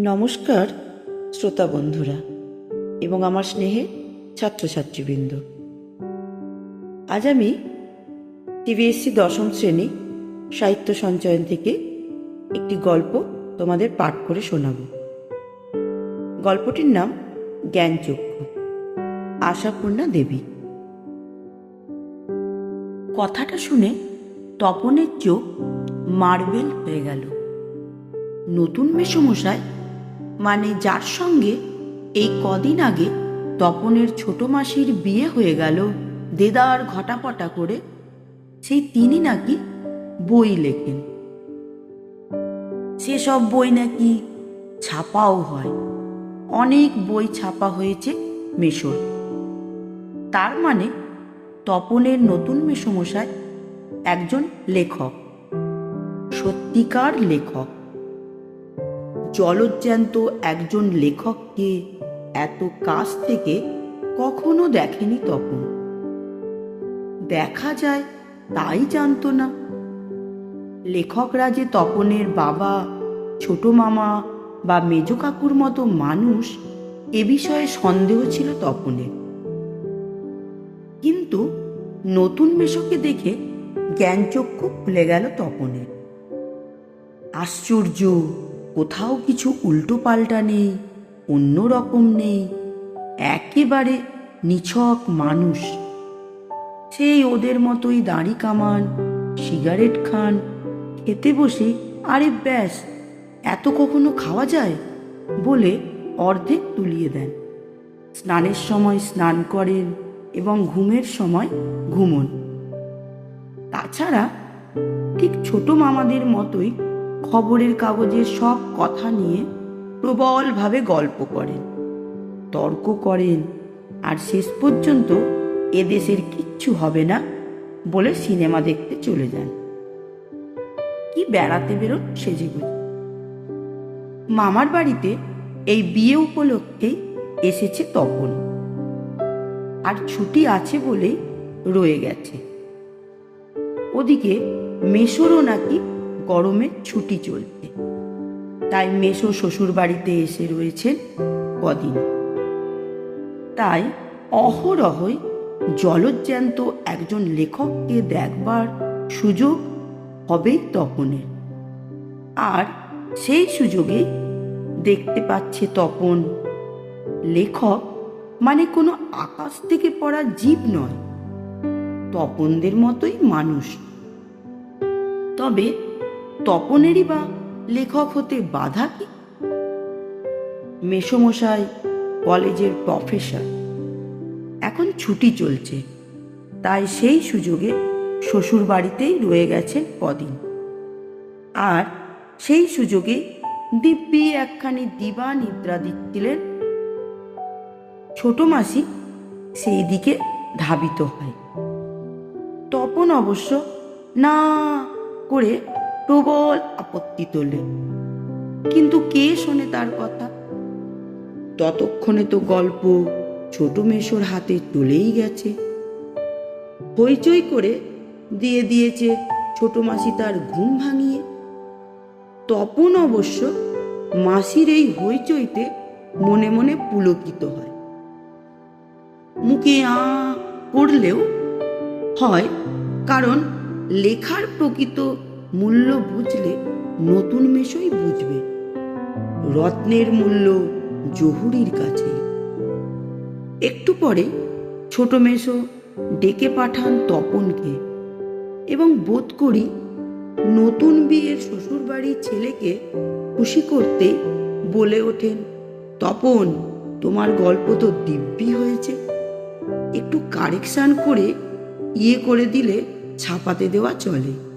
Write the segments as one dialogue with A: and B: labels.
A: নমস্কার, শ্রোতা বন্ধুরা এবং আমার স্নেহে ছাত্রছাত্রীবৃন্দ। আজ আমি টিভিএসসি দশম শ্রেণি সাহিত্য সঞ্চয়ন থেকে একটি গল্প তোমাদের পাঠ করে শোনাব। গল্পটির নাম জ্ঞানচক্ষু, আশাপূর্ণা দেবী। কথাটা শুনে তপনের চোখ মার্বেল হয়ে গেল। নতুন মেসমশাই মানে যার সঙ্গে এই কদিন আগে তপনের ছোট মাসির বিয়ে হয়ে গেল, দেদার ঘটাপটা করে, সেই তিনি নাকি বই লেখেন। সেসব বই নাকি ছাপাও হয়। অনেক বই ছাপা হয়েছে মেশোর। তার মানে তপনের নতুন মেসমশাই একজন লেখক, সত্যিকার লেখক। জলজ্যান্ত একজন লেখককে এত কাছ থেকে কখনো দেখেনি তখন দেখা যায় তাই জানতো না। লেখকরা যে তপনের বাবা, ছোট মামা বা মেজ কাকুর মতো মানুষ, এ বিষয়ে সন্দেহ ছিল তপনের। কিন্তু নতুন মেশোকে দেখে জ্ঞানচক্ষু খুলে গেল তপনের। আশ্চর্য! কোথাও কিছু উল্টো পাল্টা নেই, অন্য রকম নেই, একেবারে নিছক মানুষ। সেই ওদের মতোই দাড়ি কামান, সিগারেট খান, খেতে বসে, আরে ব্যাস, এত কখনো খাওয়া যায়? বলে অর্ধেক তুলিয়ে দেন। স্নানের সময় স্নান করেন এবং ঘুমের সময় ঘুমন। তাছাড়া ঠিক ছোট মামাদের মতোই খবরের কাগজের সব কথা নিয়ে প্রবলভাবে গল্প করেন, তর্ক করেন, আর শেষ পর্যন্ত এদেশের কিচ্ছু হবে না বলে সিনেমা দেখতে চলে যান। কি বেড়াতে বেরোন সেজেগুজে মামার বাড়িতে এই বিয়ে উপলক্ষেই এসেছে তপন। আর ছুটি আছে বলেই রয়ে গেছে। ওদিকে মেশোরও নাকি গরমের ছুটি চলছে। তাই মেশো শ্বশুর বাড়িতে এসে রয়েছেন কদিন। তাই অহরহই জলজ্যান্ত একজন লেখককে দেখবার সুযোগ হবেই তপনের। আর সেই সুযোগে দেখতে পাচ্ছে তপন। লেখক মানে কোনো আকাশ থেকে পড়া জীব নয়, তপনদের মতোই মানুষ। তবে তপনেরই বা লেখক হতে বাধা কি? মেসমশাই কলেজের প্রফেসর। এখন ছুটি চলছে, তাই সেই সুযোগে শ্বশুর বাড়িতেই রয়ে গেছেন কদিন। আর সেই সুযোগে দিব্যি একখানি দিবা নিদ্রা দিচ্ছিলেন। ছোট মাসি সেই দিকে ধাবিত হয়। তপন অবশ্য না করে প্রবল আপত্তি তোলে। কিন্তু কে শোনে তার কথা? ততক্ষণে তো গল্প ছোট মেশোর হাতে চলেই গেছে। হইচই করে দিয়ে দিয়েছে ছোট মাসি তার ঘুম ভাঙিয়ে। তপন অবশ্য মাসির এই হইচইতে মনে মনে পুলকিত হয়। মুখে আ করলেও হয়, কারণ লেখার প্রকৃত মূল্য বুঝলে নতুন মেশই বুঝবে। রত্নের মূল্য জহুরির কাছে। একটু পরে ছোট মেশো ডেকে পাঠান তপনকে এবং বোধ করি নতুন বিয়ের শ্বশুরবাড়ির ছেলেকে খুশি করতে বলে ওঠেন, তপন, তোমার গল্প তো দিব্যি হয়েছে। একটু কারেকশান করে ইয়ে করে দিলে ছাপাতে দেওয়া চলে।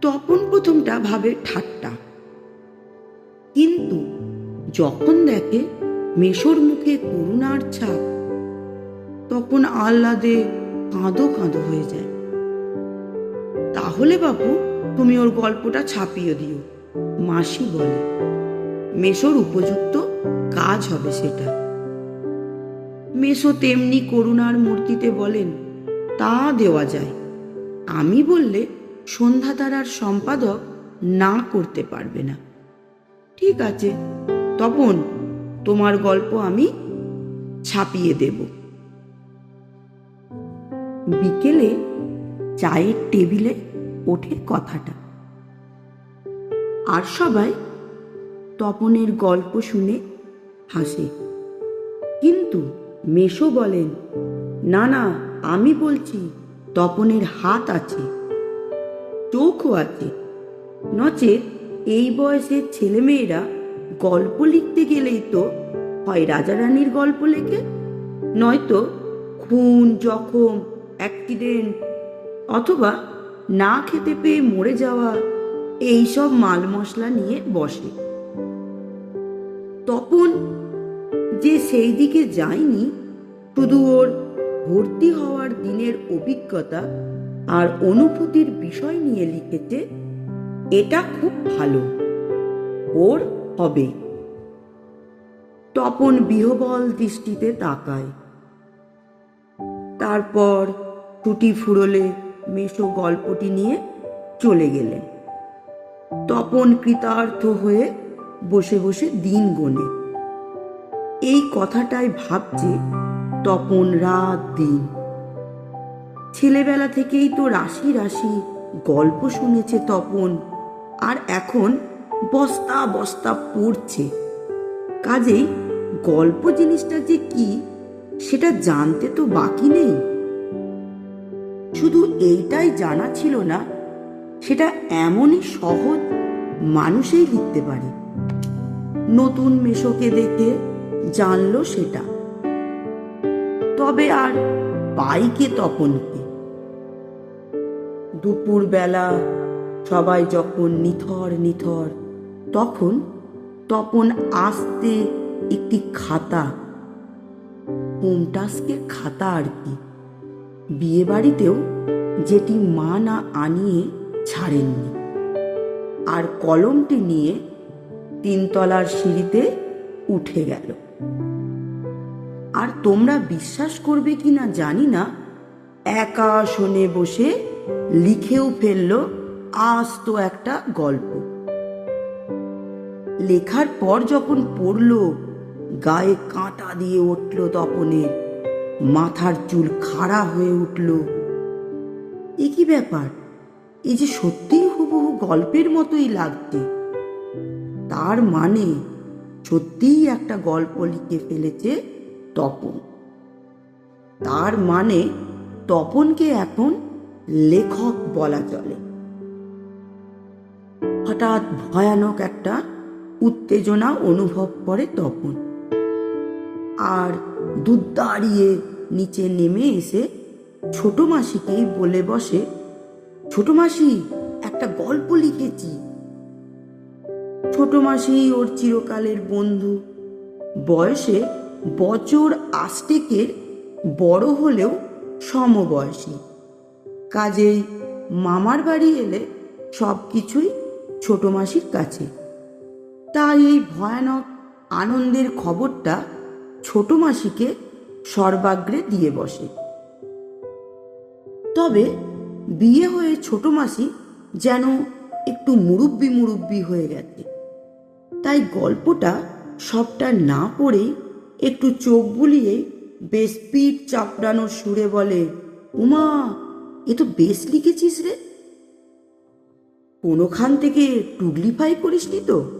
A: তপন প্রথমটা ভাবে ঠাট্টা। কিন্তু যখন দেখে মেশোর মুখে করুণার ছাপ, তখন আহ্লাদে কাঁদো কাঁদো হয়ে যায়। তাহলে বাবু তুমি ওর গল্পটা ছাপিয়ে দিও, মাসি বলে। মেশোর উপযুক্ত কাজ হবে সেটা। মেশো তেমনি করুণার মূর্তিতে বলেন, তা দেওয়া যায়। আমি বললে সন্ধ্যাতারার সম্পাদক না করতে পারবে না। ঠিক আছে, তপন, তোমার গল্প আমি ছাপিয়ে দেব। বিকেলে চায়ের টেবিলে ওঠে কথাটা। আর সবাই তপনের গল্প শুনে হাসে। কিন্তু মেশো বলেন, না না, আমি বলছি, তপনের হাত আছে। চোখও আছে নচেত এই বয়সের ছেলেমেয়েরা গল্প লিখতে গেলেই তো হয় রাজা রানীর গল্প লেখে, নয়তো খুন, জখম, অ্যাক্সিডেন্ট অথবা না খেতে পেয়ে মরে যাওয়া এইসব মাল মশলা নিয়ে বসে। তপন যে সেই দিকে যায়নি শুধু ওর ভর্তি হওয়ার দিনের অভিজ্ঞতা আর অনুভূতির বিষয় নিয়ে লিখেছে, এটা খুব ভালো। ওর হবে। তপন বিহবল দৃষ্টিতে তাকায়। তারপর টুটি ফুরলে মেশো গল্পটি নিয়ে চলে গেলেন। তপন কৃতার্থ হয়ে বসে বসে দিন গোনে। এই কথাটাই ভাবছে তপন রাত দিন। ছেলেবেলা থেকেই তো রাশি রাশি গল্প শুনেছে তপন। আর এখন বস্তা বস্তা পড়ছে। কাজেই গল্প জিনিসটা যে কি, সেটা জানতে তো বাকি নেই। শুধু এইটাই জানা ছিল না, সেটা এমনই সহজ মানুষেই লিখতে পারে। নতুন মেশোকে দেখে জানলো সেটা। তবে আর পাইকে তপনকে। দুপুরবেলা সবাই যখন নিথর নিথর, তখন তপন আসতে একটি খাতা হোমটাস্কের খাতা আর কি বিয়ে বাড়িতেও যেটি মা না আনিয়ে ছাড়েননি। আর কলমটি নিয়ে তিনতলার সিঁড়িতে উঠে গেল। আর তোমরা বিশ্বাস করবে কি না জানি না, একা শোনে বসে লিখেও ফেলল আস্ত একটা গল্প। লেখার পর যখন পড়ল, গায়ে কাঁটা দিয়ে উঠল তপনের মাথার চুল খাড়া হয়ে উঠল। এ কি ব্যাপার? এই যে সত্যিই হুবহু গল্পের মতোই লাগছে। তার মানে সত্যিই একটা গল্প লিখে ফেলেছে তপন। তার মানে তপনকে এখন লেখক বলা চলে। হঠাৎ ভয়ানক একটা উত্তেজনা অনুভব করে তপন। আর দুধ দাঁড়িয়ে নিচে নেমে এসে ছোট মাসিকেই বলে বসে, ছোট মাসি, একটা গল্প লিখেছি। ছোট মাসি ওর চিরকালের বন্ধু। বয়সে বছর আষ্টেকের বড় হলেও সমবয়সী। কাজেই মামার বাড়ি এলে সব কিছুই ছোট মাসির কাছে। তাই এই ভয়ানক আনন্দের খবরটা ছোট মাসিকে সর্বাগ্রে দিয়ে বসে। তবে বিয়ে হয়ে ছোট মাসি যেন একটু মুরব্বি মুরব্বি হয়ে গেছে। তাই গল্পটা সবটা না পড়েই একটু চোখ বুলিয়ে বেশ পিঠ চাপড়ানোর সুরে বলে, উমা এ তো বেশ লিখেছিস রে। কোনোখান থেকে টুগলিফাই করিসনি তো?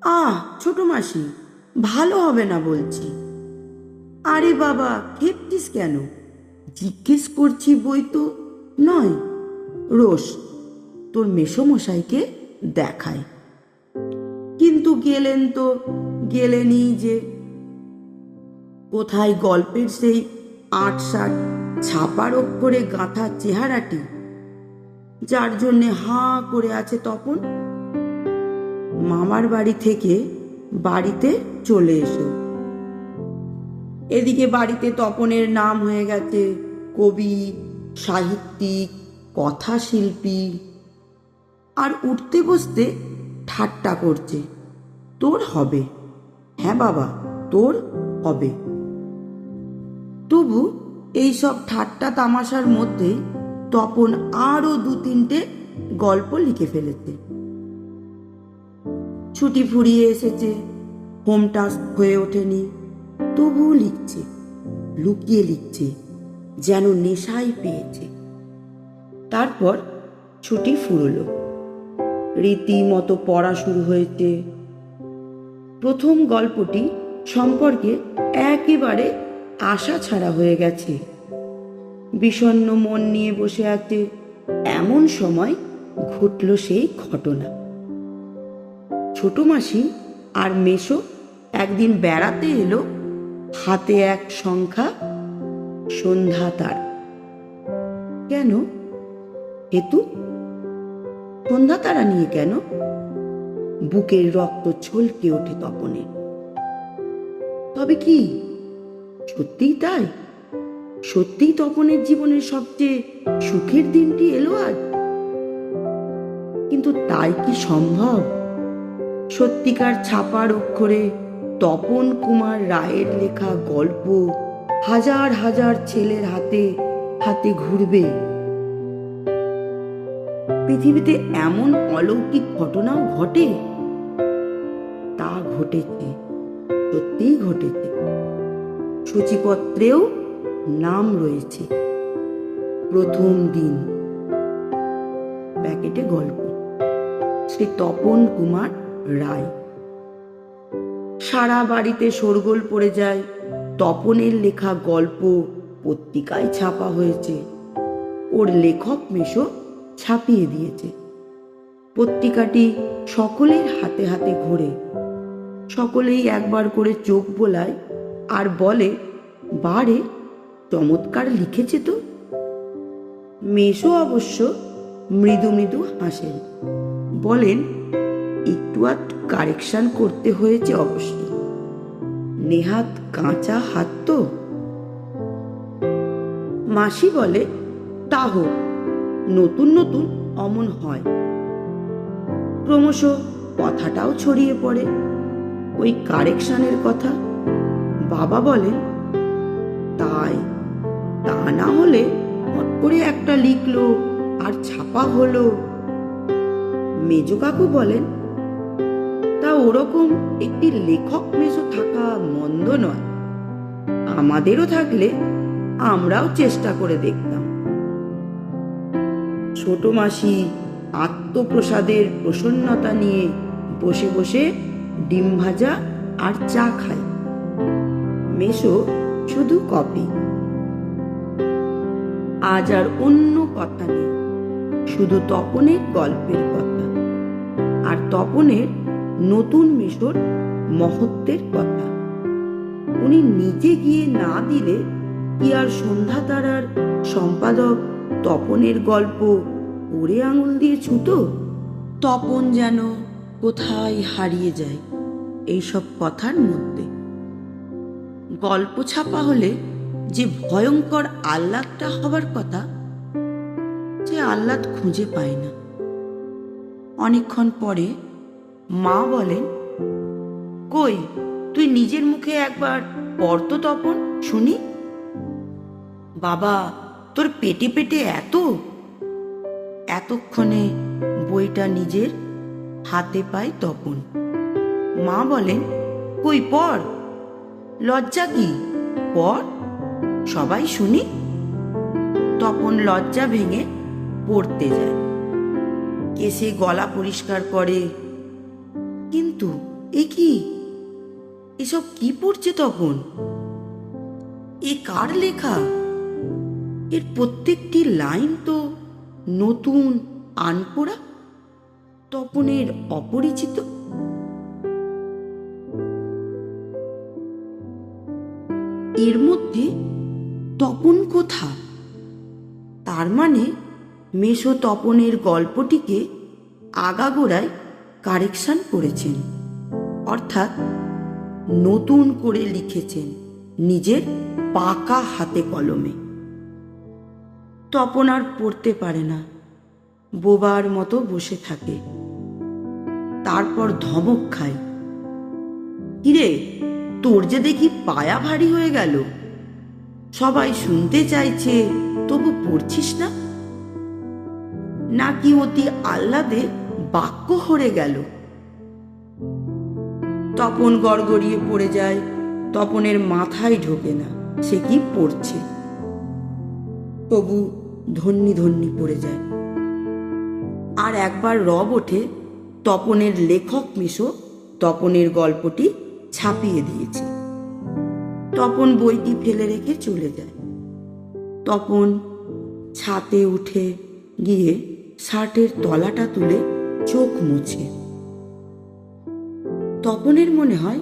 A: আহ, ছোট মাসি, ভালো হবে না বলছি। আরে বাবা খেপতিস কেন? জিজ্ঞেস করছি বই তো নয়। রোস তোর মেসমশাইকে দেখায় কিন্তু গেলেন তো, গেলেনই যে। কোথায় গল্পের সেই আট ষাট ছাপার অক্ষরে গাঁথা চেহারাটি। যার জন্যে হাঁ করে আছে তপন। মামার বাড়ি থেকে বাড়িতে চলে এসো। এদিকে বাড়িতে তপনের নাম হয়ে গেছে কবি, সাহিত্যিক, কথাশিল্পী। আর উঠতে বসতে ঠাট্টা করছে। তোর হবে। হ্যাঁ বাবা, তোর হবে। তবু এই সব ঠাট্টা তামাশার মধ্যে তপন আরও দু তিনটে গল্প লিখে ফেলেছে। ছুটি ফুরিয়ে এসেছে, হোম টাস্ক হয়ে ওঠেনি, তবুও লিখছে, লুকিয়ে লিখছে, যেন নেশাই পেয়েছে। তারপর ছুটি ফুরলো। রীতিমতো পড়া শুরু হয়েছে। প্রথম গল্পটি সম্পর্কে একেবারে আশা ছাড়া হয়ে গেছে। বিষণ্ণ মন নিয়ে বসে আছে, এমন সময় ঘটল সেই ঘটনা। ছোট মাসি আর মেশো একদিন বেড়াতে এলো, হাতে এক সংখ্যা সন্ধ্যা তার। কেন? হেতু? সন্ধ্যা তারা নিয়ে কেন? বুকের রক্ত ছলকে ওঠে তপনে। তবে কি? সত্যিই তাই? সত্যিই তপনের জীবনের সবচেয়ে সুখের দিনটি এলো আজ? কিন্তু তাই কি সম্ভব? সত্যিকার ছাপার অক্ষরে তপন কুমার রায়ের লেখা গল্প হাজার হাজার ছেলের হাতে হাতে ঘুরবে। পৃথিবীতে এমন অলৌকিক ঘটনাও ঘটে? তা ঘটেছে, সত্যিই ঘটেছে। সূচিপত্রেও নাম রয়েছে। প্রথম দিন। প্যাকেটে গল্প। শ্রী তপন কুমার রায়। সারা বাড়িতে শোরগোল পড়ে যায়। তপনের লেখা গল্প পত্রিকায় ছাপা হয়েছে। ওর লেখক মেশো ছাপিয়ে দিয়েছে। পত্রিকাটি সকলের হাতে হাতে ঘোরে। সকলেই একবার করে চোখ বোলায় আর বলে, বারে, চমৎকার লিখেছে তো। মেশো অবশ্য মৃদু মৃদু হাসেন। বলেন, একটু আধ কারেকশন করতে হয়েছে অবশ্য। নেহাত কাঁচা হাত তো? মাসি বলে, তা হোক, নতুন নতুন অমন হয়। ক্রমশ কথাটাও ছড়িয়ে পড়ে। ওই কারেকশানের কথা বাবা বলেন, তাই, তা না হলে হট করে একটা লিখলো আর ছাপা হলো। মেজ কাকু বলেন, তা ওরকম একটি লেখক মেজো থাকা মন্দ নয়। আমাদেরও থাকলে আমরাও চেষ্টা করে দেখতাম। ছোট মাসি আত্মপ্রসাদের প্রসন্নতা নিয়ে বসে বসে ডিম ভাজা আর চা খায়। মেশো শুধু কপি। আজ আর অন্য কথা নেই, শুধু তপনের গল্পের কথা। আর তপনের নতুন মেশোর মহত্বের কথা। উনি নিজে গিয়ে না দিলে কি আর সন্ধ্যা তারার সম্পাদক তপনের গল্প ওরে আঙুল দিয়ে ছুতো? তপন যেন কোথায় হারিয়ে যায় এইসব কথার মধ্যে। গল্প ছাপা হলে যে ভয়ঙ্কর আহ্লাদটা হবার কথা, যে আহ্লাদ খুঁজে পায় না। অনেকক্ষণ পরে মা বলেন, কই, তুই নিজের মুখে একবার পড়তো তপন, শুনি? বাবা, তোর পেটে পেটে এত? এতক্ষণে বইটা নিজের হাতে পায় তপন। মা বলেন, কই, পড়। লজ্জা কি? পর? সবাই শুনি। তপন লজ্জা ভেঙে পড়তে যায়। কেসে গলা পরিষ্কার করে। কিন্তু এ কি? এসব কি পড়ছে তখন? এ কার লেখা? এর প্রত্যেকটি লাইন তো নতুন আনপোড়া। তপনের অপরিচিত এর মধ্যে তপন কোথা? তার মানে মেশো তপনের গল্পটিকে আগাগোড়ায় কারেকশন করেছেন, অর্থাৎ নতুন করে লিখেছেন নিজের পাকা হাতে কলমে। তপন আর পড়তে পারে না, বোবার মতো বসে থাকে। তারপর ধমক খায়। কিরে তোর যে দেখি পায়া ভারী হয়ে গেল। সবাই শুনতে চাইছে, তবু পড়ছিস না? নাকি অতি আহ্লাদে বাক্য হরে গেল। তপন গড়গড়িয়ে পড়ে যায়, তপনের মাথায় ঢোকে না, সে কি পড়ছে? তবু ধন্যি ধন্যি পড়ে যায়। আর একবার রব ওঠে, তপনের লেখক মিশো, তপনের গল্পটি ছাপিয়ে দিয়েছে। তপন বইটি ফেলে রেখে চলে যায়। তপন ছাতে উঠে গিয়ে শার্টের তলাটা তুলে চোখ মুছে। তপনের মনে হয়,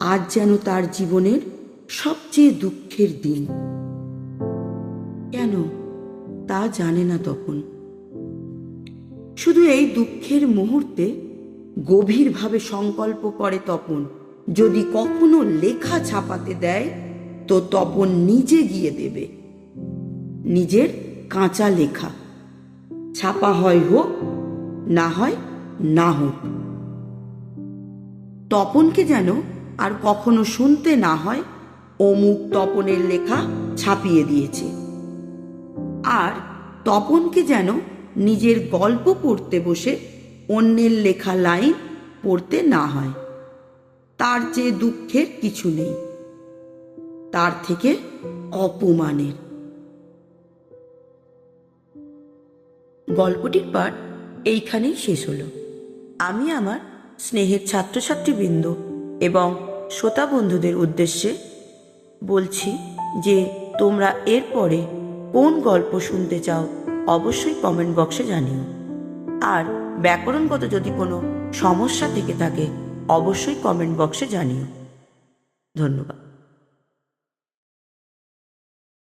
A: আজ যেন তার জীবনের সবচেয়ে দুঃখের দিন। কেন তা জানে না তপন। শুধু এই দুঃখের মুহূর্তে গভীরভাবে সংকল্প করে তপন। যদি কখনো লেখা ছাপাতে দেয়, তো তপন নিজে গিয়ে দেবে। নিজের কাঁচা লেখা। ছাপা হয় হোক, না হয় না হোক। তপনকে যেন আর কখনো শুনতে না হয়, অমুক তপনের লেখা ছাপিয়ে দিয়েছে। আর তপনকে যেন নিজের গল্প পড়তে বসে অন্যের লেখা লাইন পড়তে না হয়। তার চেয়ে দুঃখের কিছু নেই। তার থেকে অপমানের। গল্পটির পাঠ এইখানেই শেষ হলো। আমি আমার স্নেহের ছাত্রছাত্রীবৃন্দ এবং শ্রোতা বন্ধুদের উদ্দেশ্যে বলছি যে তোমরা এরপরে কোন গল্প শুনতে চাও অবশ্যই কমেন্ট বক্সে জানিও। আর ব্যাকরণগত যদি কোনো সমস্যা থেকে থাকে অবশ্যই কমেন্ট বক্সে জানিও। ধন্যবাদ।